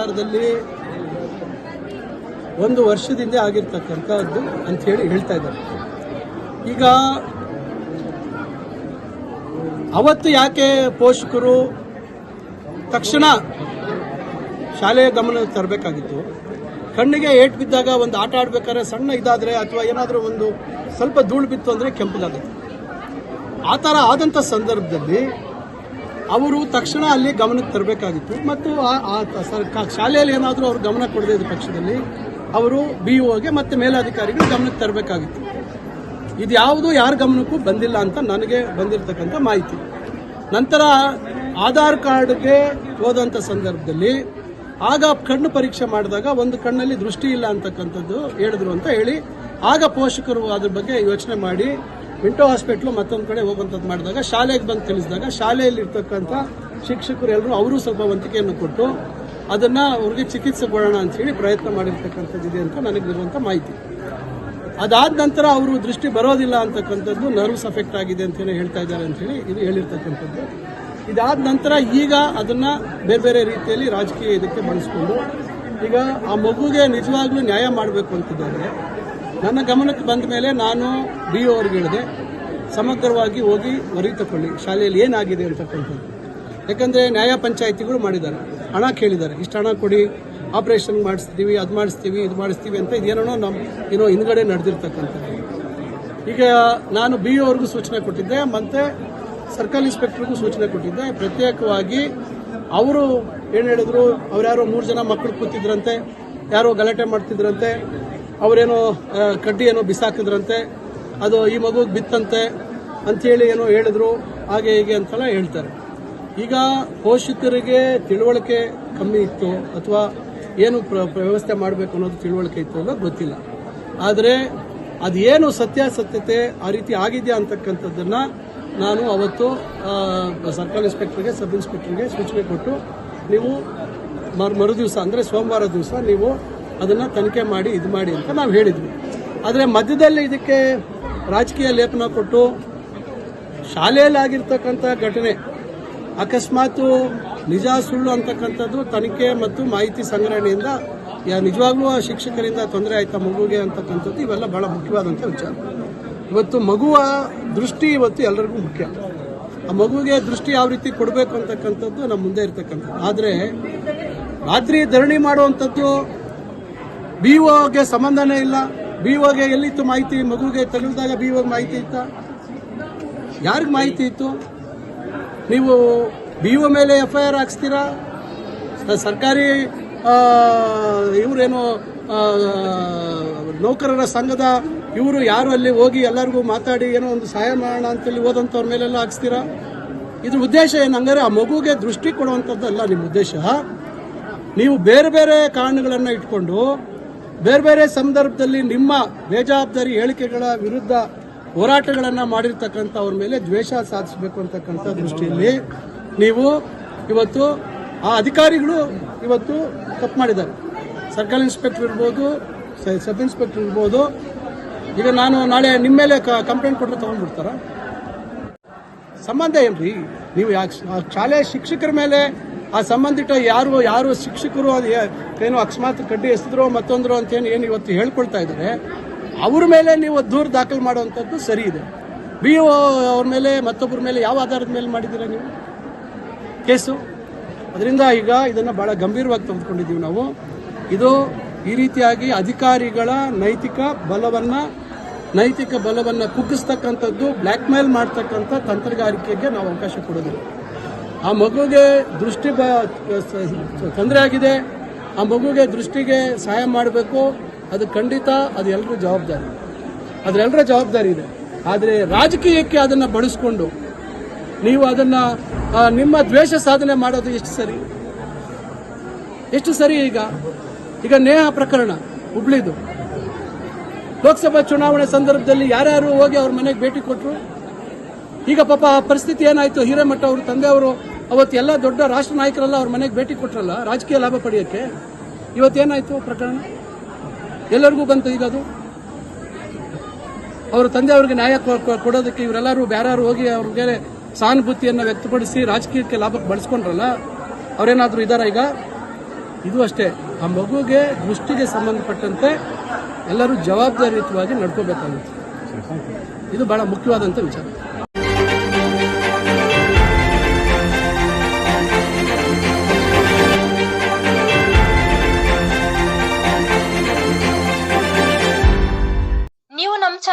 ಸರ್ಕಾರದಲ್ಲಿ ಒಂದು ವರ್ಷದಿಂದ ಆಗಿರ್ತಕ್ಕಂಥದ್ದು ಹೇಳಿ ಹೇಳ್ತಾ ಇದ್ದಾರೆ. ಈಗ ಅವತ್ತು ಯಾಕೆ ಪೋಷಕರು ತಕ್ಷಣ ಶಾಲೆಯ ಗಮನ ತರಬೇಕಾಗಿತ್ತು? ಕಣ್ಣಿಗೆ ಏಟ್ ಬಿದ್ದಾಗ ಒಂದು ಆಟ ಆಡ್ಬೇಕಾದ್ರೆ ಸಣ್ಣ ಇದಾದರೆ ಅಥವಾ ಏನಾದರೂ ಒಂದು ಸ್ವಲ್ಪ ಧೂಳು ಬಿತ್ತು ಅಂದರೆ ಕೆಂಪದಾಗುತ್ತೆ. ಆ ಥರ ಆದಂಥ ಸಂದರ್ಭದಲ್ಲಿ ಅವರು ತಕ್ಷಣ ಅಲ್ಲಿ ಗಮನಕ್ಕೆ ತರಬೇಕಾಗಿತ್ತು. ಮತ್ತು ಶಾಲೆಯಲ್ಲಿ ಏನಾದರೂ ಅವರು ಗಮನ ಕೊಡದೇ ಇದ್ದ ಪಕ್ಷದಲ್ಲಿ ಅವರು ಬಿ ಒಗೆ ಮತ್ತು ಮೇಲಾಧಿಕಾರಿಗಳು ಗಮನಕ್ಕೆ ತರಬೇಕಾಗಿತ್ತು. ಇದು ಯಾವುದು, ಯಾರ ಗಮನಕ್ಕೂ ಬಂದಿಲ್ಲ ಅಂತ ನನಗೆ ಬಂದಿರತಕ್ಕಂಥ ಮಾಹಿತಿ. ನಂತರ ಆಧಾರ್ ಕಾರ್ಡ್ಗೆ ಹೋದಂಥ ಸಂದರ್ಭದಲ್ಲಿ ಆಗ ಕಣ್ಣು ಪರೀಕ್ಷೆ ಮಾಡಿದಾಗ ಒಂದು ಕಣ್ಣಲ್ಲಿ ದೃಷ್ಟಿ ಇಲ್ಲ ಅಂತಕ್ಕಂಥದ್ದು ಹೇಳಿದ್ರು ಅಂತ ಹೇಳಿ, ಆಗ ಪೋಷಕರು ಅದ್ರ ಬಗ್ಗೆ ಯೋಚನೆ ಮಾಡಿ ಮಿಂಟೋ ಹಾಸ್ಪಿಟ್ಲು ಮತ್ತೊಂದು ಕಡೆ ಹೋಗುವಂಥದ್ದು ಮಾಡಿದಾಗ, ಶಾಲೆಗೆ ಬಂದು ತಿಳಿಸಿದಾಗ ಶಾಲೆಯಲ್ಲಿ ಇರ್ತಕ್ಕಂಥ ಶಿಕ್ಷಕರು ಎಲ್ಲರೂ ಅವರು ಸ್ವಲ್ಪ ವಂತಿಕೆಯನ್ನು ಕೊಟ್ಟು, ಅದನ್ನು ಅವ್ರಿಗೆ ಚಿಕಿತ್ಸೆ ಕೊಡೋಣ ಅಂತ ಹೇಳಿ ಪ್ರಯತ್ನ ಮಾಡಿರ್ತಕ್ಕಂಥದ್ದಿದೆ ಅಂತ ನನಗೆ ಇರುವಂಥ ಮಾಹಿತಿ. ಅದಾದ ನಂತರ ಅವರು ದೃಷ್ಟಿ ಬರೋದಿಲ್ಲ ಅಂತಕ್ಕಂಥದ್ದು ನರ್ವ್ಸ್ ಅಫೆಕ್ಟ್ ಆಗಿದೆ ಅಂತಲೇ ಹೇಳ್ತಾ ಇದ್ದಾರೆ ಅಂತ ಹೇಳಿ ಇದು ಹೇಳಿರ್ತಕ್ಕಂಥದ್ದು. ಇದಾದ ನಂತರ ಈಗ ಅದನ್ನ ಬೇರೆ ಬೇರೆ ರೀತಿಯಲ್ಲಿ ರಾಜಕೀಯ ಇದಕ್ಕೆ ಬಳಸ್ಕೊಂಡು, ಈಗ ಆ ಮಗುಗೆ ನಿಜವಾಗ್ಲೂ ನ್ಯಾಯ ಮಾಡಬೇಕು ಅಂತಿದ್ದಾರೆ. ನನ್ನ ಗಮನಕ್ಕೆ ಬಂದ ಮೇಲೆ ನಾನು ಬಿ ಅವ್ರಿಗೆ ಹೇಳಿದೆ, ಸಮಗ್ರವಾಗಿ ಹೋಗಿ ವರಿ ತಗೊಳ್ಳಿ ಶಾಲೆಯಲ್ಲಿ ಏನಾಗಿದೆ ಅಂತಕ್ಕಂಥದ್ದು. ಯಾಕಂದರೆ ನ್ಯಾಯ ಪಂಚಾಯಿತಿಗಳು ಮಾಡಿದ್ದಾರೆ. ಹಣ ಕೇಳಿದ್ದಾರೆ. ಇಷ್ಟು ಹಣ ಕೊಡಿ ಆಪ್ರೇಷನ್ ಮಾಡಿಸ್ತೀವಿ, ಅದು ಮಾಡಿಸ್ತೀವಿ, ಇದು ಮಾಡಿಸ್ತೀವಿ ಅಂತ ಇದೇನೋ ನಮ್ಮ ಏನೋ ಹಿಂದ್ಗಡೆ ನಡೆದಿರ್ತಕ್ಕಂಥದ್ದು. ಈಗ ನಾನು ಬಿ ಅವ್ರಿಗೂ ಸೂಚನೆ ಕೊಟ್ಟಿದ್ದೆ, ಮತ್ತು ಸರ್ಕಲ್ ಇನ್ಸ್ಪೆಕ್ಟ್ರಿಗೂ ಸೂಚನೆ ಕೊಟ್ಟಿದ್ದೆ. ಪ್ರತ್ಯೇಕವಾಗಿ ಅವರು ಏನು ಹೇಳಿದ್ರು, ಅವ್ರ್ಯಾರೋ ಮೂರು ಜನ ಮಕ್ಕಳು ಕೂತಿದ್ರಂತೆ, ಯಾರೋ ಗಲಾಟೆ ಮಾಡ್ತಿದ್ರಂತೆ ಅವರೇನೋ ಕಡ್ಡಿ ಏನೋ ಬಿಸಾಕಿದ್ರಂತೆ, ಅದು ಈ ಮಗುಗೆ ಬಿತ್ತಂತೆ ಅಂಥೇಳಿ ಏನೋ ಹೇಳಿದ್ರು, ಹಾಗೆ ಹೀಗೆ ಅಂತೆಲ್ಲ ಹೇಳ್ತಾರೆ. ಈಗ ಪೋಷಕರಿಗೆ ತಿಳುವಳಿಕೆ ಕಮ್ಮಿ ಇತ್ತು, ಅಥವಾ ಏನು ವ್ಯವಸ್ಥೆ ಮಾಡಬೇಕು ಅನ್ನೋದು ತಿಳುವಳಿಕೆ ಇತ್ತು ಅನ್ನೋದು ಗೊತ್ತಿಲ್ಲ. ಆದರೆ ಅದೇನು ಸತ್ಯಾಸತ್ಯತೆ ಆ ರೀತಿ ಆಗಿದೆಯಾ ಅಂತಕ್ಕಂಥದ್ದನ್ನು ನಾನು ಅವತ್ತು ಸರ್ಕಲ್ ಇನ್ಸ್ಪೆಕ್ಟರ್ಗೆ, ಸಬ್ ಇನ್ಸ್ಪೆಕ್ಟರ್ಗೆ ಸೂಚನೆ ಕೊಟ್ಟು, ನೀವು ಮರು ಮರು ದಿವಸ ಅಂದರೆ ಸೋಮವಾರ ದಿವಸ ನೀವು ಅದನ್ನು ತನಿಖೆ ಮಾಡಿ ಇದು ಮಾಡಿ ಅಂತ ನಾವು ಹೇಳಿದ್ವಿ. ಆದರೆ ಮಧ್ಯದಲ್ಲಿ ಇದಕ್ಕೆ ರಾಜಕೀಯ ಲೇಪನ ಕೊಟ್ಟು ಶಾಲೆಯಲ್ಲಿ ಆಗಿರ್ತಕ್ಕಂಥ ಘಟನೆ, ಅಕಸ್ಮಾತು ನಿಜ ಸುಳ್ಳು ಅಂತಕ್ಕಂಥದ್ದು ತನಿಖೆ ಮತ್ತು ಮಾಹಿತಿ ಸಂಗ್ರಹಣೆಯಿಂದ ಯಾ- ನಿಜವಾಗ್ಲೂ ಆ ಶಿಕ್ಷಕರಿಂದ ತೊಂದರೆ ಆಯ್ತಾ ಮಗುಗೆ ಅಂತಕ್ಕಂಥದ್ದು ಇವೆಲ್ಲ ಬಹಳ ಮುಖ್ಯವಾದಂಥ ವಿಚಾರ. ಇವತ್ತು ಮಗುವ ದೃಷ್ಟಿ ಇವತ್ತು ಎಲ್ಲರಿಗೂ ಮುಖ್ಯ. ಆ ಮಗುವಿಗೆ ದೃಷ್ಟಿ ಯಾವ ರೀತಿ ಕೊಡಬೇಕು ಅಂತಕ್ಕಂಥದ್ದು ನಮ್ಮ ಮುಂದೆ ಇರ್ತಕ್ಕಂಥದ್ದು. ಆದರೆ ರಾತ್ರಿ ಧರಣಿ ಮಾಡುವಂಥದ್ದು ಬಿ ಒಗೆ ಸಂಬಂಧನೇ ಇಲ್ಲ. ಬಿ ಒಗೆ ಎಲ್ಲಿತ್ತು ಮಾಹಿತಿ? ಮಗುಗೆ ತಗುಲಿದಾಗ ಬಿ ಒಗೆ ಮಾಹಿತಿ ಇತ್ತ? ಯಾರಿಗೆ ಮಾಹಿತಿ ಇತ್ತು? ನೀವು ಬಿ ಒ ಮೇಲೆ ಎಫ್ ಐ ಆರ್ ಹಾಕ್ಸ್ತೀರಾ ಸರ್ಕಾರಿ ಇವರೇನು ನೌಕರರ ಸಂಘದ ಇವರು ಯಾರು ಅಲ್ಲಿ ಹೋಗಿ ಎಲ್ಲರಿಗೂ ಮಾತಾಡಿ ಏನೋ ಒಂದು ಸಹಾಯ ಮಾಡೋಣ ಅಂತೇಳಿ ಹೋದಂಥವ್ರ ಮೇಲೆಲ್ಲ ಹಾಕ್ಸ್ತೀರಾ? ಇದ್ರ ಉದ್ದೇಶ ಏನು? ಹಂಗಾರೆ ಆ ಮಗುಗೆ ದೃಷ್ಟಿ ಕೊಡುವಂಥದ್ದಲ್ಲ ನಿಮ್ಮ ಉದ್ದೇಶ. ನೀವು ಬೇರೆ ಬೇರೆ ಕಾರಣಗಳನ್ನು ಇಟ್ಕೊಂಡು ಬೇರೆ ಬೇರೆ ಸಂದರ್ಭದಲ್ಲಿ ನಿಮ್ಮ ಬೇಜವಾಬ್ದಾರಿ ಹೇಳಿಕೆಗಳ ವಿರುದ್ಧ ಹೋರಾಟಗಳನ್ನು ಮಾಡಿರ್ತಕ್ಕಂಥವ್ರ ಮೇಲೆ ದ್ವೇಷ ಸಾಧಿಸಬೇಕು ಅಂತಕ್ಕಂಥ ದೃಷ್ಟಿಯಲ್ಲಿ ನೀವು ಇವತ್ತು ಆ ಅಧಿಕಾರಿಗಳು ಇವತ್ತು ತಪ್ಪು ಮಾಡಿದ್ದಾರೆ. ಸರ್ಕಲ್ ಇನ್ಸ್ಪೆಕ್ಟರ್ ಇರ್ಬೋದು ಸಬ್ ಇನ್ಸ್ಪೆಕ್ಟರ್ ಇರ್ಬೋದು. ಈಗ ನಾನು ನಾಳೆ ನಿಮ್ಮ ಮೇಲೆ ಕಂಪ್ಲೇಂಟ್ ಕೊಟ್ಟರೆ ತೊಗೊಂಡ್ಬಿಡ್ತಾರ? ಸಂಬಂಧ ಏನ್ರಿ? ನೀವು ಶಾಲೆ ಶಿಕ್ಷಕರ ಮೇಲೆ ಆ ಸಂಬಂಧಿತ ಯಾರು ಯಾರು ಶಿಕ್ಷಕರು ಅದು ಏನು ಅಕಸ್ಮಾತ್ ಕಡ್ಡಿ ಎಸೆದ್ರು ಮತ್ತೊಂದ್ರು ಅಂತ ಏನು ಇವತ್ತು ಹೇಳ್ಕೊಳ್ತಾ ಇದ್ದಾರೆ, ಅವ್ರ ಮೇಲೆ ನೀವು ದೂರು ದಾಖಲು ಮಾಡುವಂಥದ್ದು ಸರಿ ಇದೆ. ಬಿ ಒ ಅವ್ರ ಮೇಲೆ, ಮತ್ತೊಬ್ಬರ ಮೇಲೆ ಯಾವ ಆಧಾರದ ಮೇಲೆ ಮಾಡಿದ್ದೀರ ನೀವು? ಕೇಸು? ಅದರಿಂದ ಈಗ ಇದನ್ನು ಬಹಳ ಗಂಭೀರವಾಗಿ ತೆಗೆದುಕೊಂಡಿದ್ದೀವಿ ನಾವು. ಇದು ಈ ರೀತಿಯಾಗಿ ಅಧಿಕಾರಿಗಳ ನೈತಿಕ ಬಲವನ್ನು ನೈತಿಕ ಬಲವನ್ನು ಕುಗ್ಗಿಸ್ತಕ್ಕಂಥದ್ದು ಬ್ಲ್ಯಾಕ್ ಮೇಲ್ ಮಾಡ್ತಕ್ಕಂಥ ತಂತ್ರಗಾರಿಕೆಗೆ ನಾವು ಅವಕಾಶ ಕೊಡೋದಿಲ್ಲ. ಆ ಮಗುಗೆ ದೃಷ್ಟಿ ಬ ತೊಂದರೆ ಆಗಿದೆ, ಆ ಮಗುಗೆ ದೃಷ್ಟಿಗೆ ಸಹಾಯ ಮಾಡಬೇಕು, ಅದು ಖಂಡಿತ, ಅದು ಎಲ್ಲರ ಜವಾಬ್ದಾರಿ. ಅದರೆಲ್ಲರ ಜವಾಬ್ದಾರಿ ಇದೆ. ಆದರೆ ರಾಜಕೀಯಕ್ಕೆ ಅದನ್ನು ಬಳಸ್ಕೊಂಡು ನೀವು ಅದನ್ನು ನಿಮ್ಮ ದ್ವೇಷ ಸಾಧನೆ ಮಾಡೋದು ಎಷ್ಟು ಸರಿ? ಎಷ್ಟು ಸರಿ ಈಗ? ಈಗ ನೇಹ ಪ್ರಕರಣ, ಹುಬ್ಳಿದು. ಲೋಕಸಭಾ ಚುನಾವಣೆ ಸಂದರ್ಭದಲ್ಲಿ ಯಾರ್ಯಾರು ಹೋಗಿ ಅವ್ರ ಮನೆಗೆ ಭೇಟಿ ಕೊಟ್ಟರು ಈಗ ಪಾಪ ಆ ಪರಿಸ್ಥಿತಿ ಏನಾಯಿತು? ಹಿರೇಮಠ ಅವರು ತಂದೆಯವರು ಅವತ್ತು ಎಲ್ಲ ದೊಡ್ಡ ರಾಷ್ಟ್ರ ನಾಯಕರೆಲ್ಲ ಅವ್ರ ಮನೆಗೆ ಭೇಟಿ ಕೊಟ್ರಲ್ಲ, ರಾಜಕೀಯ ಲಾಭ ಪಡೆಯೋಕ್ಕೆ? ಇವತ್ತೇನಾಯ್ತು ಪ್ರಕರಣ? ಎಲ್ಲರಿಗೂ ಬಂತು ಈಗ ಅದು? ಅವರ ತಂದೆಯವರಿಗೆ ನ್ಯಾಯ ಕೊ- ಕೊ- ಕೊಡೋದಕ್ಕೆ ಇವರೆಲ್ಲರೂ ಬೇರಾರು ಹೋಗಿ ಅವ್ರಿಗೆ ಸಹಾನುಭೂತಿಯನ್ನು ವ್ಯಕ್ತಪಡಿಸಿ ರಾಜಕೀಯಕ್ಕೆ ಲಾಭಕ್ಕೆ ಬಳಸ್ಕೊಂಡ್ರಲ್ಲ, ಅವರೇನಾದರೂ ಇದಾರ ಈಗ? ಇದು ಅಷ್ಟೇ. ಆ ಮಗುಗೆ ದೃಷ್ಟಿಗೆ ಸಂಬಂಧಪಟ್ಟಂತೆ ಎಲ್ಲರೂ ಜವಾಬ್ದಾರಿಯುತವಾಗಿ ನಡ್ಕೋಬೇಕಾಗುತ್ತೆ. ಇದು ಬಹಳ ಮುಖ್ಯವಾದಂಥ ವಿಚಾರ.